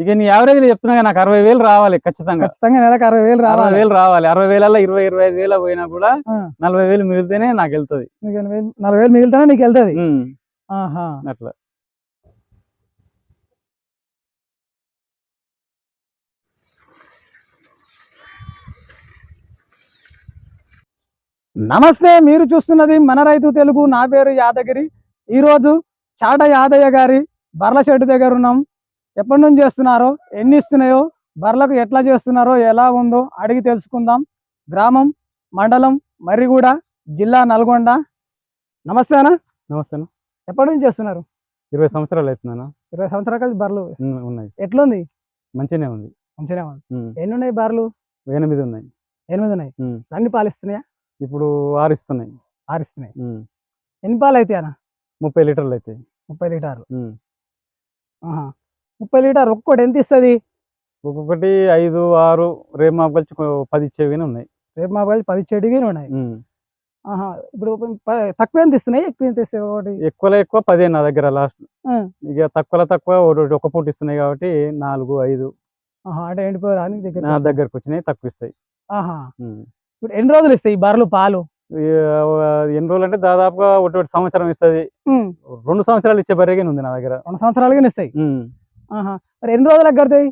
ఇక నీ యావరేజ్ చెప్తున్నా నాకు అరవై వేలు రావాలి ఖచ్చితంగా. ఖచ్చితంగా నెలకు అరవై వేలు అరవై రావాలి వేలు రావాలి. అరవై వేలలో ఇరవై ఇరవై ఐదు వేల పోయినా కూడా. నలభై వేలు మిగిలితేనే నాకు వెళ్తుంది. వేలు- నలభై వేలు మిగిలితేనే నీకు వెళ్తుంది. అట్లా. నమస్తే మీరు చూస్తున్నది మన రైతు తెలుగు. నా పేరు యాదగిరి. ఈరోజు చాట యాదయ్య గారి బర్ల షెడ్ దగ్గర ఉన్నాం. ఎప్పటి నుంచి చేస్తున్నారో ఎన్ని ఇస్తున్నాయో బర్లకు ఎట్లా చేస్తున్నారో ఎలా ఉందో అడిగి తెలుసుకుందాం. గ్రామం మండలం మర్రిగూడ జిల్లా నల్గొండ. నమస్తే అన్న. నమస్తే అన్న. ఎప్పటి నుంచి చేస్తున్నారు? ఇరవై సంవత్సరాలు అవుతుందన్న ఇరవై సంవత్సరాల కలిసి బర్రెలు ఉన్నాయి. ఎట్లుంది? మంచిగానే ఉంది. మంచిగా ఉంది. ఎన్ని ఉన్నాయి బర్రెలు? ఎనిమిది ఉన్నాయి. ఎనిమిది ఉన్నాయి. అన్ని పాలిస్తున్నాయా? ఇప్పుడు ఆరు ఇస్తున్నాయి. ఆరిస్తున్నాయి. ఉమ్, ఎన్ని పాలు అవుతాయి అన్న? ముప్పై లీటర్లు అవుతాయి ముప్పై లీటర్లు. ముప్పై లీటర్ ఒక్కోటి ఎంత ఇస్తుంది? ఒక్కొక్కటి ఐదు ఆరు రేపు మా కలిసి పది ఇచ్చేవి ఉన్నాయి. రేపు మా పది పది చెడుగా ఉన్నాయి. ఆహా. ఇప్పుడు తక్కువ ఎంత ఇస్తున్నాయి? ఎక్కువ ఎంత ఇస్తాయి ఒకటి? ఎక్కువలో ఎక్కువ పదే నా దగ్గర లాస్ట్. ఇక తక్కువలో తక్కువ ఒకటి ఒక పూట ఇస్తున్నాయి కాబట్టి నాలుగు ఐదు. ఆహా. అంటే ఎండిపోయి దగ్గర నా దగ్గరకు వచ్చినాయి తక్కువ ఇస్తాయి. ఆహా. ఇప్పుడు ఎన్ని రోజులు ఇస్తాయి ఈ బర్రెలు పాలు? ఎన్ని రోజులు అంటే దాదాపుగా ఒకటి సంవత్సరం ఇస్తుంది. రెండు సంవత్సరాలు ఇచ్చే బరిగే ఉంది నా దగ్గర. రెండు సంవత్సరాలుగా ఇస్తాయి. మరి ఎన్ని రోజులకు కడతాయి?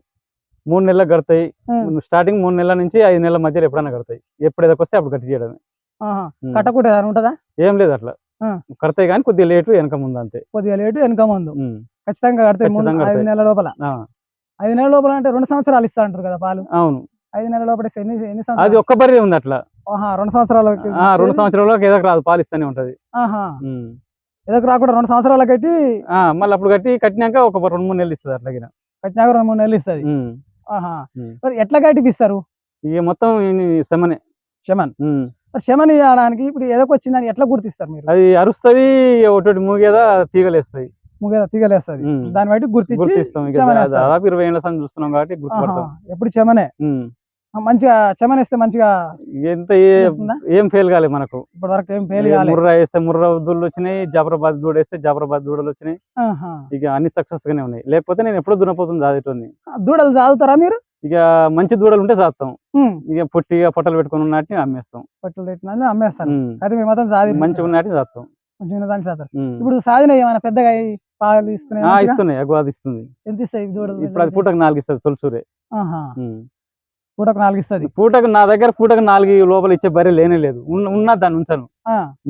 మూడు నెలలకు కడతాయి. స్టార్టింగ్ మూడు నెలల నుంచి ఐదు నెలల మధ్యలో ఎప్పుడైనా కడతాయి. ఎప్పుడు ఎదకు వస్తే అప్పుడు కట్టి చేయడమే. కట్టకుండా ఉంటుందా? ఏం లేదు అట్లా. కడతాయి కానీ కొద్దిగా లేటు వెనక ముందు అంతే. కొద్దిగా లేటు వెనక ముందు. ఖచ్చితంగా కడతాయి ఐదు. నెలల లోపల. ఐదు నెలల లోపల అంటే రెండు సంవత్సరాలు ఇస్తా అంటారు కదా పాలు? అవును. ఐదు నెలల లోపల ఎన్ని ఎన్ని అది సంవత్సరాలు? ఒక్క బర్రె ఉంది అట్లా. రెండు సంవత్సరాలు రెండు సంవత్సరాలకు ఎదకు రాదు పాలు ఇస్తానే ఉంటది. ఎదకు రాకుండా రెండు సంవత్సరాలు కట్టి ఆ, మళ్ళీ అప్పుడు కట్టి కట్టినాక ఒక రెండు మూడు నెలలు ఇస్తుంది అట్లాగిన. కట్టినాక రెండు మూడు నెలలు ఇస్తుంది. మరి ఎట్లా కట్టిపిస్తారు? ఇక మొత్తం శమనే శమన్ శమన్ ఇవ్వడానికి ఇప్పుడు ఎదకు వచ్చిందని ఎట్లా గుర్తిస్తారు మీరు? అది అరుస్తుంది ఒకటి మూగేదా తీగలేస్తాయి ముగ్గ తీగలేస్తుంది. దాన్ని బట్టి గుర్తించి ఇరవై ఏళ్ళ సంది చూస్తున్నాం కాబట్టి ఎప్పుడు చెమనే మంచిగా చెమన్ వేస్తే మంచిగా ఎంత ఏ- ఫెయిల్ కాలేదు మనకు. ఇప్పటి వరకు ఏం ఫెయిల్ కాలేదు ముర్రా వేస్తే ముర్రా దూడలు వచ్చినాయి జాఫరాబాద్ దూడ వేస్తే జాఫరాబాద్ దూడలు వచ్చినాయి. ఇక అన్ని సక్సెస్ గానే ఉన్నాయి. లేకపోతే నేను ఎప్పుడో దున్నపోతుంది దాదేటోని దూడలు చదువుతారా మీరు? ఇక మంచి దూడలు ఉంటే ఉమ్, ఇక పొట్టిగా పొట్టలు పెట్టుకుని ఉన్నట్టు అమ్మేస్తాం. పట్టులు పెట్టిన అమ్మేస్తారు. ఉమ్. అది మీ మొత్తం సాది మంచిగా ఉన్నట్టు దాన్ని ఉమ్. ఇప్పుడు సాధిన ఏమైనా పెద్దగా పాలు ఇస్తున్నాయి? ఇస్తున్నాయి. ఇస్తుంది. ఎంత ఇస్తాయి ఇప్పుడు అది పూటకు నాలుగు ఇస్తుంది తొలసూరే. పూటకు నాలుగు ఇస్తుంది. పూటకు నా దగ్గర పూటకు నాలుగు లోపల ఇచ్చే బర్రె లేనే లేదు. ఉన్న- దాన్ని ఉంచాను.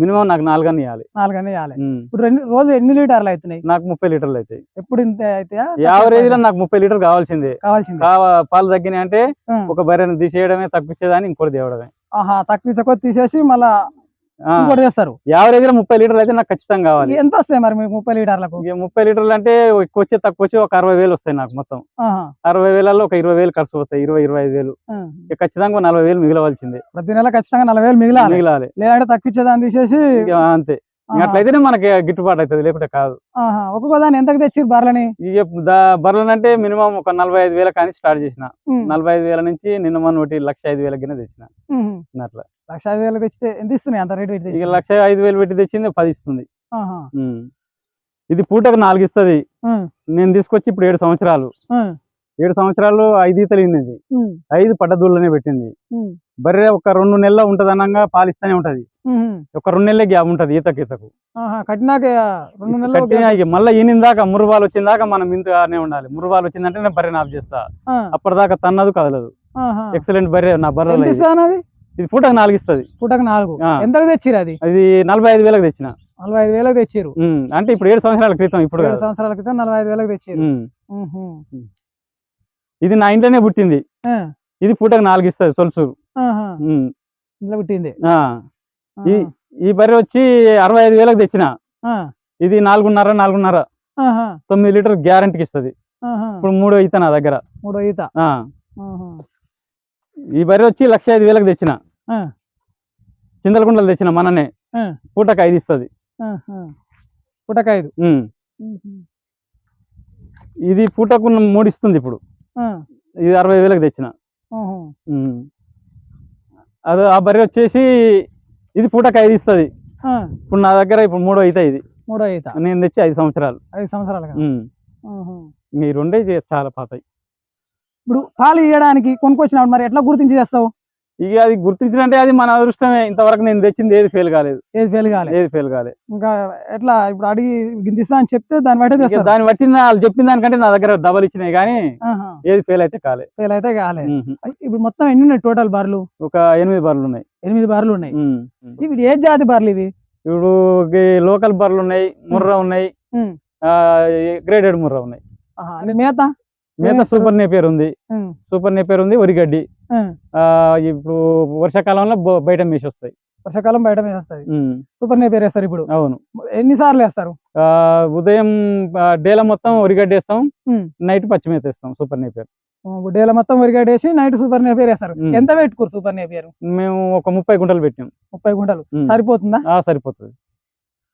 మినిమం నాకు నాలుగు అని ఇవ్వాలి నాలుగు అన్నీ వేయాలి ఉమ్. ఇప్పుడు రెండు రోజు ఎన్ని లీటర్లు అవుతున్నాయి? నాకు ముప్పై లీటర్లు అవుతాయి. ఎప్పుడు ఇంత అయితే యావరేజ్లో నాకు ముప్పై లీటర్ కావాల్సిందే. కావాల్సింది. కావా పాలు తగ్గినాయి అంటే. ఒక బర్రెని తీసేయడమే తప్పించేదాన్ని ఇంకోటి తేవడమే. ఆహా తక్కువ తీసేసి మళ్ళా చేస్తారు. యావరేజ్లో ముప్పై లీటర్లు అయితే నాకు ఖచ్చితంగా కావాలి. ఎంత వస్తాయి మరి మీకు ముప్పై లీటర్లకు? ముప్పై లీటర్లు అంటే ఎక్కువ వచ్చి తక్కువ వచ్చి ఒక అరవై వేలు వస్తాయి నాకు మొత్తం. అరవై వేలలో ఒక ఇరవై వేలు ఖర్చు వస్తాయి ఇరవై ఇరవై ఐదు వేలు. ఖచ్చితంగా నలభై వేలు మిగలవలసిందే. ప్రతి నెల ఖచ్చితంగా నలభై వేలు మిగిలాలి. మిగిలాలి. లేదంటే తక్కువ తీసేసి ఇక అంతే. అట్లయితేనే మనకి గిట్టుబాటు అవుతుంది లేకుంటే కాదు. ఒక్కొక్క దాన్ని ఎంతకు తెచ్చిర్రు బర్రెలని ఇక బర్రెలు అంటే మినిమం ఒక నలభై ఐదు వేల కానీ స్టార్ట్ చేసిన. నలభై ఐదు వేల నుంచి నిన్న మన ఒకటి లక్ష ఐదు వేల కింద తెచ్చిన. అట్లా లక్ష ఐదు వేలు తెచ్చితే ఎంత ఇస్తున్నాయి అంత రేటు పెట్టి తెచ్చి? లక్ష ఐదు వేలు పెట్టి తెచ్చింది పది ఇస్తుంది. ఇది పూటకు నాలుగు ఇస్తుంది. నేను తీసుకొచ్చి ఇప్పుడు ఏడు సంవత్సరాలు. ఏడు సంవత్సరాలు ఐదు ఈతలు ఇన్నది. ఐదు పడ్డదూళ్ళనే పెట్టింది. బర్రె ఒక రెండు నెలల ఉంటది అనంగా పాలిస్తూనే ఉంటది. ఒక రెండు నెలలే గ్యాప్ ఉంటది ఈతకు ఈతకు. కట్టినాక రెండు నెలలు కట్టిన ఇక మళ్ళీ ఈనిందాక మురుబాలు వచ్చిందాక మనం ఇంతగానే ఉండాలి మురుబాలు వచ్చిందంటే నేను బర్రెని ఆఫ్ చేస్తా. అప్పటిదాకా తన్నదు కదలదు. ఎక్సలెంట్ బర్రె నా బర్రె ఎంత ఇది పూటకు నాలుగు ఇస్తుంది పూటకు నాలుగు ఆ. ఎంతకు తెచ్చిర్రు అది అది నలభై ఐదు వేలకు తెచ్చిన నలభై ఐదు వేలకు తెచ్చిర్రు ఉమ్, అంటే ఇప్పుడు ఏడు సంవత్సరాల క్రితం ఇప్పుడు ఏడు. సంవత్సరాల క్రితం నలభై ఐదు వేలకు. ఉహు. ఇది నా ఇంట్లోనే పుట్టింది. ఇది పూటకు నాలుగు ఇస్తుంది. ఉమ్. ఇంట్లో పుట్టింది. ఈ ఈ బర్రె వచ్చి అరవై ఐదు వేలకు తెచ్చిన. ఇది నాలుగున్నర నాలుగున్నర. తొమ్మిది లీటర్ గ్యారంటీకి ఇస్తుంది. ఇప్పుడు మూడో ఈత నా దగ్గర మూడో ఈత. ఈ బర్రె వచ్చి లక్ష ఐదు వేలకు తెచ్చిన. చింతలకుండలు తెచ్చిన మననే. పూటకు ఐదు ఇస్తుంది. పూటకు ఐదు. ఇది పూటకు మూడు ఇస్తుంది ఇప్పుడు. ఇది అరవై వేలకు తెచ్చిన. అదే ఆ బర్రె వచ్చేసి ఇది పూటకు ఐదు ఇస్తుంది. ఇప్పుడు నా దగ్గర ఇప్పుడు మూడో ఈత ఇది. మూడో ఈత. నేను తెచ్చి ఐదు సంవత్సరాలు. ఐదు సంవత్సరాలు కదా? ఉమ్. ఆహా. ఈ రెండే చే- చాలా పాతాయి. ఇప్పుడు పాలు ఇవ్వడానికి కొనుక్కొచ్చినప్పుడు మరి ఎట్లా గుర్తించి చేస్తావు ఇక అది గుర్తించినంటే అది మన అదృష్టమే. ఇంతవరకు నేను తెచ్చింది ఏది ఫెయిల్ కాలేదు. ఏది ఫెయిల్ కాలే? ఏది ఫెయిల్ కాలేదు ఇంకా ఎట్లా? ఇప్పుడు అడిగి గింతిస్తా అని చెప్తే దాన్ని బట్టి దాన్ని బట్టి వాళ్ళు చెప్పిన దానికంటే నా దగ్గర డబల్ ఇచ్చినాయి కానీ ఏది ఫెయిల్ అయితే కాలే. ఫెయిల్ అయితే కాలే. మ్మ్. ఇప్పుడు మొత్తం ఎన్ని ఉన్నాయి టోటల్ బార్లు ఒక ఎనిమిది బర్రెలు ఉన్నాయి. ఎనిమిది బార్లు ఉన్నాయి. ఇప్పుడు ఏ జాతి బార్లు ఇవి ఇప్పుడు లోకల్ బర్రెలు ఉన్నాయి ముర్రా ఉన్నాయి. గ్రేడెడ్ ముర్రా ఉన్నాయి. మేత? మిగతా? సూపర్ నేపేర్ ఉంది. సూపర్ నేపేర్ ఉంది వరిగడ్డి ఇప్పుడు వర్షాకాలంలో బయట మేసి వస్తాయి వర్షాకాలం బయట వేస్తుంది మ్మ్. సూపర్ నేపేర్ వేస్తారు ఇప్పుడు? అవును. ఎన్ని సార్లు వేస్తారు? ఆ, ఉదయం డేల మొత్తం వరిగడ్డి వేస్తాం. నైట్ పచ్చిమేత వేస్తాం. సూపర్ నేపేర్ డేల మొత్తం వరిగడ్డ వేసి నైట్ సూపర్ నేపేర్ వేస్తారు. ఎంత పెట్టుకోరు సూపర్ నేపేర్ మేము ఒక ముప్పై గుంటలు పెట్టాం ముప్పై గుంటలు. సరిపోతుందా? ఆ, సరిపోతుంది.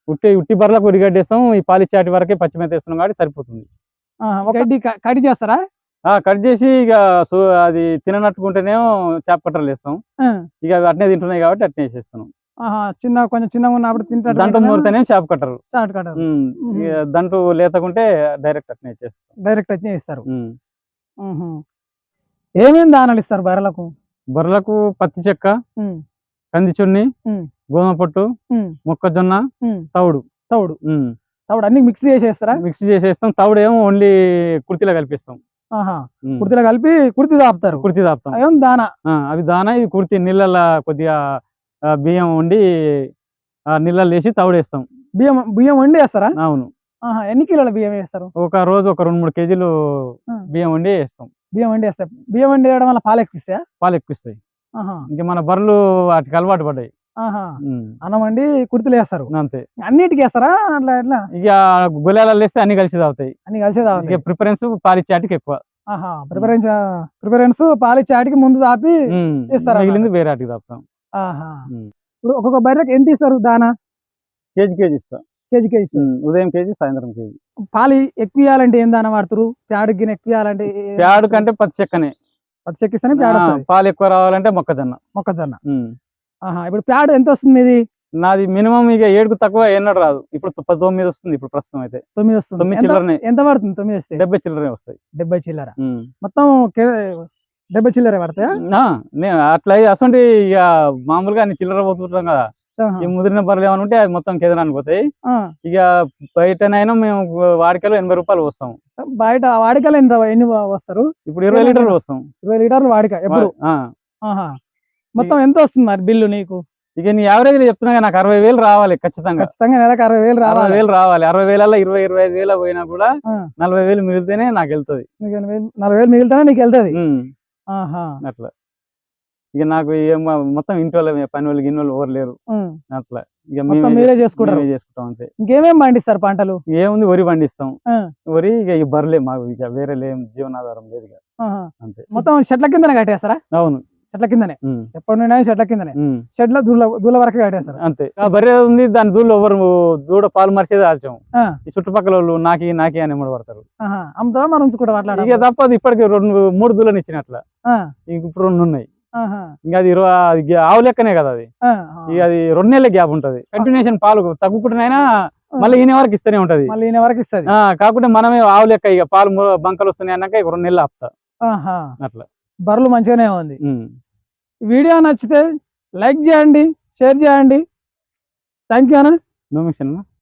ఉట్టి ఉట్టి బర్రెలకు వరిగడ్డి వేస్తాం. ఈ పాలిచ్చాటి వరకే పచ్చిమేత వేస్తున్నాం కాబట్టి సరిపోతుంది. గడ్డి క- కడి చేస్తారా? ఆ కట్ చేసి ఇక అది తిననట్టుకుంటేనేమో చేప కట్టలు వేస్తాం. ఇక అవి అట్నే తింటున్నాయి కాబట్టి అట్నే వేసేస్తున్నాం ఆహా, చిన్న కొంచెం చిన్నగా ఉన్నప్పుడు దంటు తింటారు మూరితేనే చేప కట్టరు. దంటు లేతకుంటే డైరెక్ట్ అట్నే ఇచ్చేస్తాం డైరెక్ట్ వచ్చి ఇస్తారు. ఏమేమి దానాలు ఇస్తారు బర్రెలకు? బర్రెలకు పత్తి చెక్క. కంది చున్ని. గోధుమ పొట్టు. మొక్కజొన్న మ్మ్. తౌడు తౌడు అన్ని మిక్స్ చేసేస్తారా? మిక్స్ చేసేస్తాం. తౌడు ఏమో ఓన్లీ కుర్తిలో కలిపిస్తాం. కుర్తిలో కలిపి కుర్తి దాపుతారు కుర్తి తాపుతాం. అదేం దానా? అవి దానా ఇది కుర్తి నీళ్ళ కొద్దిగా బియ్యం వండి నీళ్ళలో వేసి తౌడు వేస్తాం బియ్యం బియ్యం వండి వేస్తారా? అవును. ఎన్ని కిలోల బియ్యం వేస్తారు? ఒక రోజు ఒక రెండు మూడు కేజీలు. బియ్యం వండి వేస్తాం. బియ్యం వండి వేస్తారు. బియ్యం వండి వేయడం వల్ల పాలు ఎక్కిస్తాయా పాలు ఎక్కువస్తాయి. ఆహా. ఇంకా మన బర్రెలు వాటికి అలవాటు పడ్డాయి. అన్నం వండి కుర్తిలో వేస్తారు. అంతే. అన్నిటికి వేస్తారా? అట్లా ఎట్లా? ఇక గులేలలో వేస్తే అన్ని కలిసి తాగుతాయి. అన్ని కలిసే తాగుతాయి. ప్రిఫరెన్స్ పాలిచ్చాటికి ఎక్కువ. ప్రిఫరెన్స్ ప్రిఫరెన్స్ పాలు చాటికి ముందు తాపి. ఇస్తారా మిగిలింది వేరే వాటికి తాపుతాం. ఇప్పుడు ఒక్కొక్క బర్రెకి ఎంత ఇస్తారు దానా? కేజీ కేజీ ఇస్తాం. KG KG. ఉదయం కేజీ సాయంత్రం కేజీ. పాలు ఎక్కువ ఏం దానా వాడుతారు? ప్యాడుకి గిన్నె ఎక్కువ ఇవ్వాలంటే ప్యాడు కంటే పత్తి చెక్కనే. పచ్చి చెక్కిస్తేనే ప్యాడ్ పాలు ఎక్కువ రావాలంటే మొక్కజొన్న. మొక్కజొన్న. ఇప్పుడు ప్యాడ్ ఎంత వస్తుంది ఇది నాది మినిమం ఇక ఏడుకు తక్కువ ఎన్నడు రాదు. ఇప్పుడు తొమ్మిది వస్తుంది ఇప్పుడు ప్రస్తుతం అయితే. తొమ్మిది వస్తుంది. తొమ్మిది చిల్లరనే. ఎంత పడుతుంది తొమ్మిది వస్తే? డెబ్బై చిల్లరే వస్తాయి. డెబ్బై చిల్లర. మొత్తం డెబ్బై చిల్లర పడతాయా? నేను అట్లా అసలు ఇక మామూలుగా చిల్లర పోతుంటాం కదా. ఈ ముదిరిన బర్రెలు ఏమైనా ఉంటే అవి మొత్తం కేంద్రానికి పోతాయి. ఇక బయటనైనా మేము వాడికలో ఎనభై రూపాయలు వస్తాం బయట వాడికలు ఎంత ఎన్ని వస్తారు ఇప్పుడు ఇరవై లీటర్లు వస్తాం ఇరవై లీటర్లు వాడిక ఎప్పుడు? మొత్తం ఎంత వస్తుంది మరి బిల్లు నీకు? ఇక నీ యావరేజ్ చెప్తున్నా కదా, నాకు అరవై వేలు రావాలి ఖచ్చితంగా. ఖచ్చితంగా నెలకు అరవై వేలు రావాలి. వేలు రావాలి. అరవై వేలలో ఇరవై ఇరవై ఐదు వేల పోయినా కూడా. నలభై వేలు మిగిలితేనే నాకు వెళ్తుంది. వేలు- నలభై వేలు మిగిలితేనే నీకు వెళ్తుంది. అట్లా. ఇక నాకు మొత్తం ఇంటి వాళ్ళ పని వాళ్ళు గిన్నె వాళ్ళు ఎవరు లేరు. అట్లా. ఇక మీరే చేసుకుంటారు. చేసుకుంటాం అంతే. ఇంకేమేం పండిస్తారు పంటలు? ఏముంది వరి పండిస్తాం. వరి ఇక ఈ బర్రెలే మాకు ఇక వేరే లేం జీవనాధారం లేదు. అంతే. మొత్తం చెట్ల కిందనే కట్టేస్తారా? అవును. చెట్ల కిందనే. ఎప్పటి నుండి చెట్ల కిందనే. ఉమ్. చెట్ల దూల దూల వరకు కట్టేస్తారు. అంతే. ఆ బర్రె ఉంది దాని దూళ్ళు ఎవరు దూడ పాలు మరిచేది ఆల్చాం ఆ. ఈ చుట్టుపక్కల వాళ్ళు నాకి నాకి అని ఎమ్మడి పడతారు? ఆహా. అమ్ముతావా మనం ఉంచుకుంటా ఇక మాట్లాడాలి తప్పదు ఇప్పటికి రెండు మూడు దూలని ఇచ్చినట్ల. ఇంక ఇప్పుడు రెండు ఉన్నాయి. ఇంకా అది ఇరవై ఆవు లెక్కనే కదా అది. ఇక అది రెండు నెలల గ్యాప్ ఉంటది. కంటిన్యూషన్ పాలు తగ్గుకుంటున్నాయినా మళ్ళీ ఈయన వరకు ఇస్తూనే ఉంటది. మళ్ళీ ఈయన వరకు ఇస్తుంది. ఆ కాకుంటే మనమే ఆవు లెక్క ఇక పాలు బంకలు వస్తున్నాయి అన్నాక ఇక రెండు నెలలు ఆపుతా. అట్లా. బర్రెలు మంచిగానే ఉంది. వీడియో నచ్చితే లైక్ చేయండి షేర్ చేయండి. థ్యాంక్ యూ అన్న. No mission